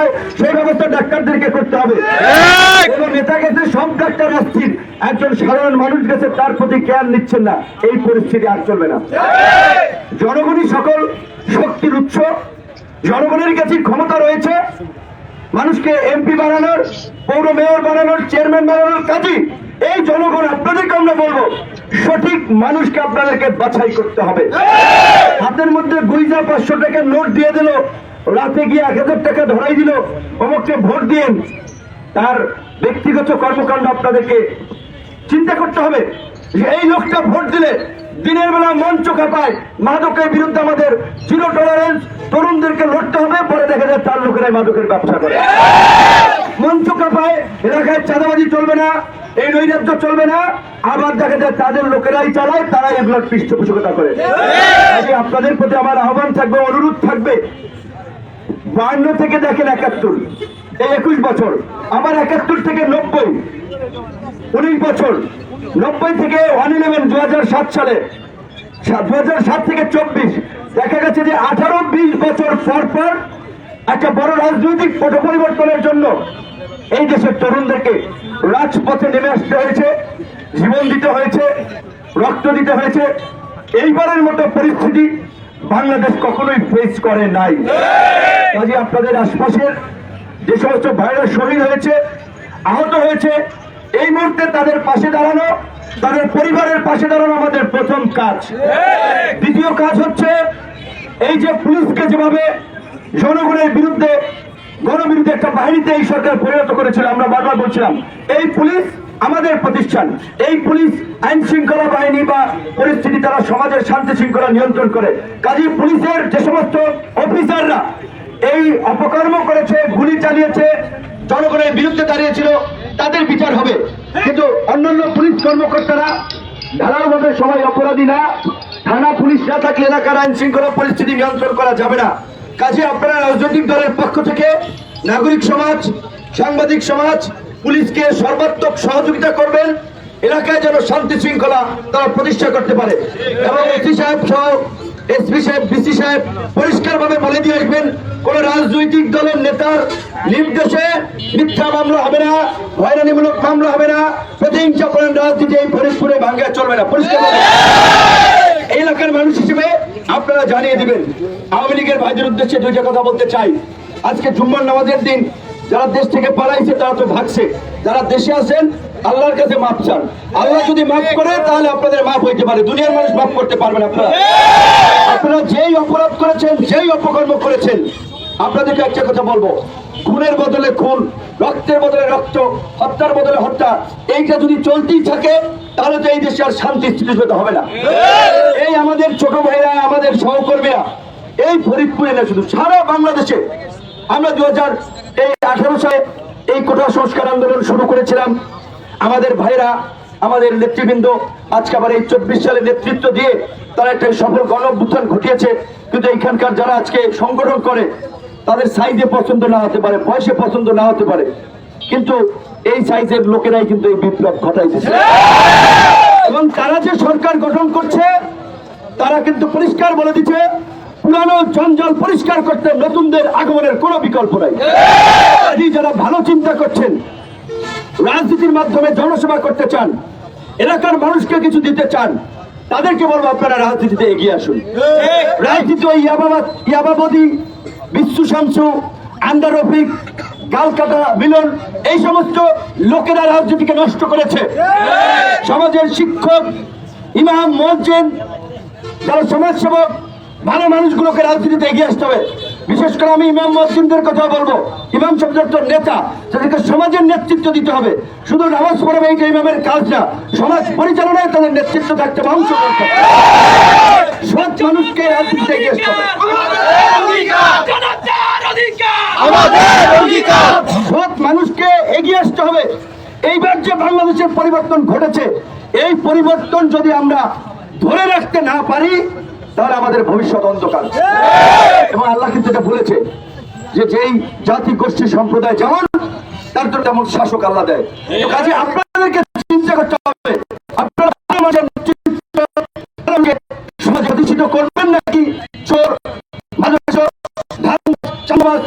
হয় সেই ব্যবস্থা ডাক্তারদেরকে করতে হবে। নেতা গেছে সব ডাক্তার অস্থির। একজন সাধারণ মানুষ গেছে তার প্রতি কেয়ার নিচ্ছেন না। এই পরিস্থিতি আর চলবে না। জনগণই সকল শক্তির উৎস। জনগণের কাছে ক্ষমতা রয়েছে। মানুষকে এমপি বানানোর পৌর মেয়র বানানোর চেয়ারম্যান বানানোর কাজে এই জনগণ। আপনাদেরকে আমরা বলব সঠিক মানুষকে আপনাদেরকে বাছাই করতে হবে। হাতের মধ্যে গুইজা পাঁচশো টাকার নোট দিয়ে দিল রাতে গিয়ে এক হাজার টাকা ধরাই দিল। অমুককে ভোট দিন। তার ব্যক্তিগত কর্মকাণ্ড আপনাদেরকে চিন্তা করতে হবে। যে এই লোকটা ভোট দিলে দিনের বেলা মঞ্চ কাঁপায়। মাদকের বিরুদ্ধে আমাদের জিরো টলারেন্স তরুণদেরকে লড়তে হবে। পরে দেখা যায় তার লোকেরাই মাদকের ব্যবসা করে। মঞ্চ কাঁপায় এলাকায় চাঁদাবাজি চলবে না এই নৈরাজ্য চলবে না। আবার দেখা যায় তাদের লোকেরাই চালায় তারাই এগুলোর পৃষ্ঠপোষকতা করে। আপনাদের প্রতি আমার আহ্বান থাকবে অনুরোধ থাকবে বান্ন থেকে দেখেন একাত্তর। এই একুশ বছর। আমার একাত্তর থেকে নব্বই। উনিশ বছর। নব্বই থেকে ওয়ান ইলেভেন দু হাজার সাত সালে। দু হাজার সাত থেকে চব্বিশ। দেখা গেছে যে আঠারো বিশ বছর পর পর একটা বড় রাজনৈতিক পট পরিবর্তনের জন্য এই দেশের তরুণদেরকে রাজপথে নেমে আসতে হয়েছে, জীবন দিতে হয়েছে, রক্ত দিতে হয়েছে। এইবারের মতো পরিস্থিতি বাংলাদেশ কখনোই ফেস করে নাই। কাজে আপনাদের আশপাশের যে সমস্ত ভাইরাস শহীদ হয়েছে, আহত হয়েছে, এই মুহূর্তে তাদের পাশে দাঁড়ানো, তাদের পরিবারের পাশে দাঁড়ানো আমাদের প্রথম কাজ। দ্বিতীয় কাজ হচ্ছে এই যে পুলিশকে যেভাবে জনগণের বিরুদ্ধে, গণবিরুদ্ধে একটা বাহিনীতে এই সরকার পরিণত করেছিল, আমরা বারবার বলছিলাম, এই পুলিশ আমাদের প্রতিষ্ঠান। এই পুলিশ আইন শৃঙ্খলা বাহিনী বা পরিস্থিতি তারা সমাজের শান্তি শৃঙ্খলা নিয়ন্ত্রণ করে। কাজী পুলিশের যে সমস্ত অফিসাররা এই অপকর্ম করেছে, গুলি চালিয়েছে, জনগণের বিরুদ্ধে দাঁড়িয়েছিল, তাদের বিচার হবে। কিন্তু অন্যান্য পুলিশ কর্মকর্তারা ধারালোভাবে সবাই অপরাধী না। থানা পুলিশ না থাকলে এলাকার আইন শৃঙ্খলা পরিস্থিতি নিয়ন্ত্রণ করা যাবে না। কাজে আপনারা রাজনৈতিক দলের পক্ষ থেকে নাগরিক সমাজ, সাংবাদিক সমাজ, পুলিশকে সর্বাত্মক সহযোগিতা করবেন। এলাকায় যেন শান্তি শৃঙ্খলা তারা প্রতিষ্ঠা করতে পারে। এবং এসি সাহেব সহ এসপি সাহেব, বিসি সাহেব, পরিষ্কারভাবে বলে দিয়ে আসবেন, কোন রাজনৈতিক দলের নেতার নির্দেশে মিথ্যা মামলা হবে না, হয়রানিমূলক মামলা হবে না, প্রতিহিংসা করেন রাজনীতি এই ফরিদপুরে ভাঙ্গা চলবে না, পরিষ্কার এই এলাকার মানুষ হিসেবে আপনারা জানিয়ে দিবেন, আওয়ামী লীগের ভাইদের উদ্দেশ্যে দুইটা কথা বলতে চাই। আজকে জুম্মার নামাজের দিন, যারা দেশ থেকে পালাইছে তারা তো ভাগছে, যারা দেশে আছেন আল্লাহর কাছে মাপ চান। আল্লাহ যদি মাফ করে, তাহলে আপনাদের মাফ হইতে পারে। দুনিয়ার মানুষ মাফ করতে পারবেন আপনারা। আপনারা যেই অপরাধ করেছেন, যেই অপকর্ম করেছেন, আপনাদেরকে একটা কথা বলব। খুনের বদলে খুন, রক্তের বদলে রক্ত, হত্যার বদলে হত্যা, এইটা যদি চলতেই থাকে, তাহলে তো এই দেশে আর শান্তি স্থিতিশীলতা হবে না। এই আমাদের ছোট ভাইরা, আমাদের সহকর্মীরা, এই ফরিদপুরে না শুধু সারা বাংলাদেশে আমরা দু হাজার এই আঠারো সালে এই কোটা সংস্কার আন্দোলন শুরু করেছিলাম। আমাদের ভাইরা আমাদের নেতৃবৃন্দ, আজকে আবার এই চব্বিশ সালে নেতৃত্ব দিয়ে তারা একটা সফল গণ অভ্যুত্থান ঘটিয়েছে। কিন্তু এইখানকার যারা আজকে সংগঠন করে, তাদের সাইজে পছন্দ না হতে পারে, বয়সে পছন্দ না হতে পারে। কিন্তু এই সাইজের লোকেরাই কিন্তু এই বিপ্লব ঘটাইতেছে। এবং তারা যে সরকার গঠন করছে, তারা কিন্তু পরিষ্কার বলে দিচ্ছে, পুরানো জঞ্জাল পরিষ্কার করতে নতুনদের আগমনের কোনো বিকল্প নাই। যারা ভালো চিন্তা করছেন রাজনীতির মাধ্যমে জনসেবা করতে চান, এলাকার মানুষকে কিছু দিতে চান, তাদেরকে বলব আপনারা রাজনীতিতে এগিয়ে আসুন। রাজনীতি ওই ইয়াবাবাদ বিশ্বু শামসু আন্ডার রফিক, গালকাটা, মিলন, এই সমস্ত লোকেরা রাজনীতিকে নষ্ট করেছে। সমাজের শিক্ষক, ইমাম, মসজিদ, যারা সমাজসেবক, ভালো মানুষগুলোকে রাজনীতিতে এগিয়ে আসতে হবে। বিশেষ করে আমি ইমাম মসজিদদের কথা বলব। ইমাম শব্দের তো নেতা, তাদেরকে সমাজের নেতৃত্ব দিতে হবে। শুধু নামাজ পড়বে এইটা ইমামের কাজ না, সমাজ পরিচালনায় তাদের নেতৃত্ব থাকতে হবে, অংশ করতে সৎ মানুষকে রাজনীতিতে হবে। সৎ মানুষকে এগিয়ে আসতে হবে। এইবার যে বাংলাদেশের পরিবর্তন ঘটেছে, এই পরিবর্তন যদি আমরা ধরে রাখতে না পারি তাহলে আমাদের ভবিষ্যৎ অন্ধকার। এবং আল্লাহ কিন্তু এটা বলেছে যে যেই জাতি, গোষ্ঠী, সম্প্রদায় যেমন, তার জন্য তেমন শাসক আল্লাহ দেয়। কাজে আপনাদেরকে চিন্তা করতে হবে। চাঁদাবাজ